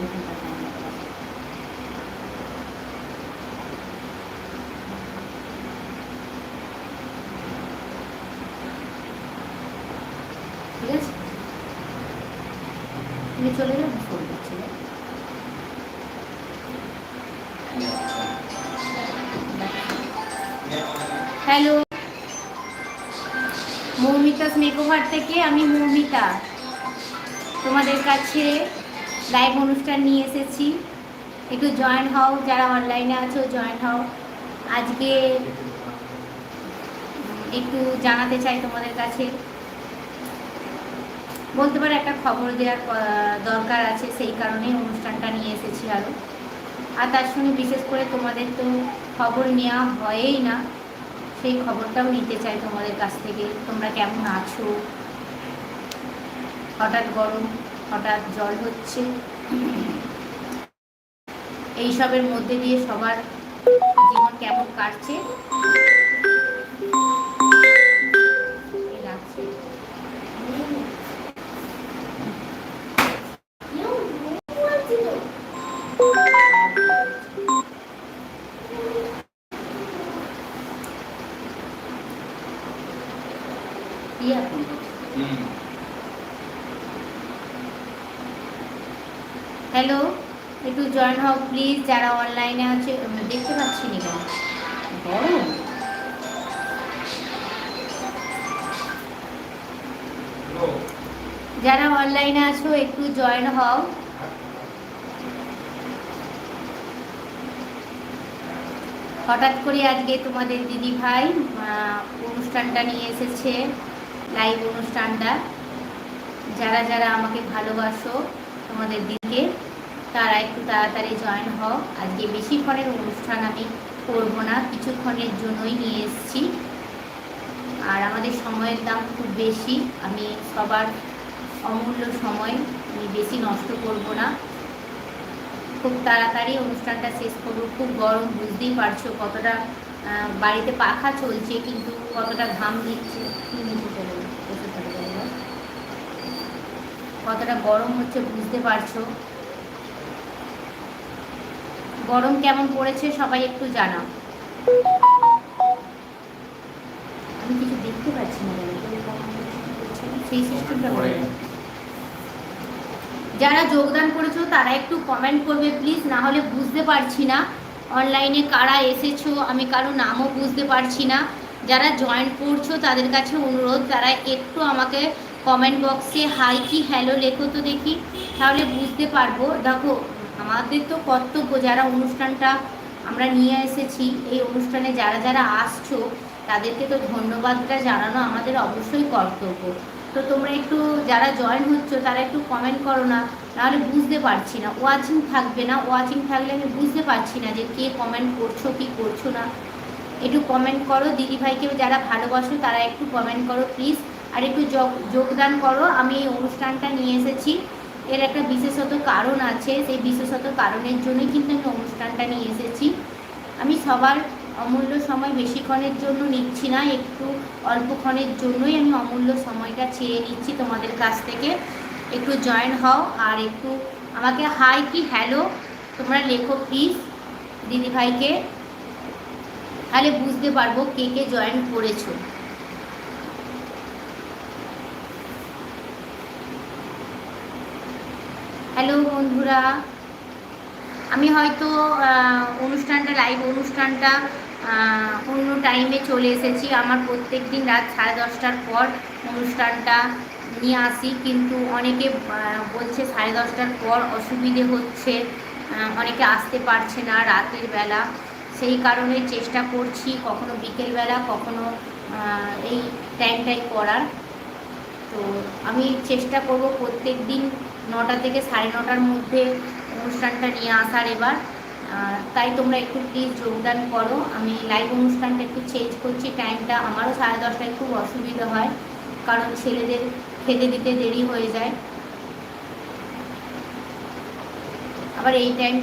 ঠিক আছে? তুমি চলে হ্যালো মেকওভার থেকে আমি মৌমিতা। তোমাদের কাছে লাইভ অনুষ্ঠান নিয়ে এসেছি। একটু জয়েন হও, যারা অনলাইনে আছো জয়েন হও। আজকে একটু জানাতে চাই তোমাদের কাছে। বলতে পারে, একটা খবর দেওয়ার দরকার আছে, সেই কারণেই অনুষ্ঠানটা নিয়ে এসেছি আরও আর তার সঙ্গে বিশেষ করে তোমাদের তো খবর নেওয়া হয়ই না, সেই খবরটাও নিতে চাই তোমাদের কাছ থেকে। তোমরা কেমন আছো? হঠাৎ গরম। হঠাৎ জল হচ্ছে। এইসবের মধ্যে দিয়ে সবার জীবন কেমন কাটছে? এই লাগছে কি এখন হ্যালো একটু জয়েন হও প্লিজ যারা অনলাইনে আছে দেখতে পাচ্ছি নি কেন গরম যারা অনলাইনে আছো একটু জয়েন হও। হঠাৎ করে আজকে তোমাদের দিদি ভাই অনুষ্ঠানটা নিয়ে এসেছে লাইভ অনুষ্ঠানটা। যারা যারা আমাকে ভালোবাসো তোমাদের দিকে। তারা একটু তাড়াতাড়ি জয়েন হও। আজকে বেশিক্ষণের অনুষ্ঠান আমি করব না কিছুক্ষণের জন্যই নিয়ে এসেছি। আর আমাদের সময়ের দাম খুব বেশি। আমি সবার অমূল্য সময় আমি বেশি নষ্ট করব না। খুব তাড়াতাড়ি অনুষ্ঠানটা শেষ করব। খুব গরম, বুঝতেই পারছ কতটা বাড়িতে পাখা চলছে, কিন্তু কতটা ঘাম দিচ্ছে কি নিচে চলে গেলো? বসে চলে গেলো। কতটা গরম হচ্ছে বুঝতে পারছ? গরম কেমন পড়েছে সবাই একটু জানাও। আমি কিছু দেখতে পাচ্ছি না সেই সিস্টেমটা যারা যোগদান করেছ তারা একটু কমেন্ট করবে প্লিজ না হলে বুঝতে পারছি না। অনলাইনে কারা এসেছ আমি কারও নামও বুঝতে পারছি না। যারা জয়েন করছ তাদের কাছে অনুরোধ তারা একটু আমাকে কমেন্ট বক্সে, হাই কি, হ্যালো লেখো তো দেখি। তাহলে বুঝতে পারব। দেখো, আমাদের তো কর্তব্য যারা অনুষ্ঠানটা আমরা নিয়ে এসেছি, এই অনুষ্ঠানে যারা যারা আসছো, তাদেরকে তো ধন্যবাদটা জানানো আমাদের অবশ্যই কর্তব্য। তো তোমরা একটু যারা জয়েন হচ্ছ, তারা একটু কমেন্ট করো না নাহলে বুঝতে পারছি না। ওয়াচিং থাকবে না ওয়াচিং থাকলে আমি বুঝতে পারছি না যে কে কমেন্ট করছ, কি করছ না। একটু কমেন্ট করো দিদি ভাইকেও যারা ভালোবাসো, তারা একটু কমেন্ট করো প্লিজ আর একটু যোগ- যোগদান করো। আমি এই অনুষ্ঠানটা নিয়ে এসেছি। এর একটা বিশেষত কারণ আছে। সেই বিশেষত কারণের জন্যই কিন্তু আমি অনুষ্ঠানটা নিয়ে এসেছি। আমি সবার অমূল্য সময় বেশিক্ষণের জন্য নিচ্ছি না। একটু অল্পক্ষণের জন্যই আমি অমূল্য সময়টা চেয়ে নিচ্ছি তোমাদের কাছ থেকে। একটু জয়েন হও আর একটু আমাকে হাই কি হ্যালো তোমরা লেখো প্লিজ দিদিভাইকে। তাহলে বুঝতে পারব কে কে জয়েন করেছ। হ্যালো বন্ধুরা, আমি হয়তো অনুষ্ঠানটা লাইভ অনুষ্ঠানটা অন্য টাইমে চলে এসেছি। আমার প্রত্যেক দিন রাত সাড়ে দশটার পর অনুষ্ঠানটা নিয়ে আসি, কিন্তু অনেকে বলছে সাড়ে দশটার পর অসুবিধে হচ্ছে অনেকে আসতে পারছে না রাতের বেলা। সেই কারণে চেষ্টা করছি কখনো বিকেলবেলা কখনো এই টাইমটাই করার। তো আমি চেষ্টা করব প্রত্যেক দিন নটা থেকে সাড়ে নটার মধ্যে অনুষ্ঠানটা নিয়ে আসার এবার। তাই তোমরা একটু প্লিজ যোগদান করো। আমি লাইভ অনুষ্ঠানটা একটু চেঞ্জ করছি টাইমটা আমারও সাড়ে দশটায় খুব অসুবিধা হয়, কারণ ছেলেদের খেতে দিতে দেরি হয়ে যায়। আবার এই টাইম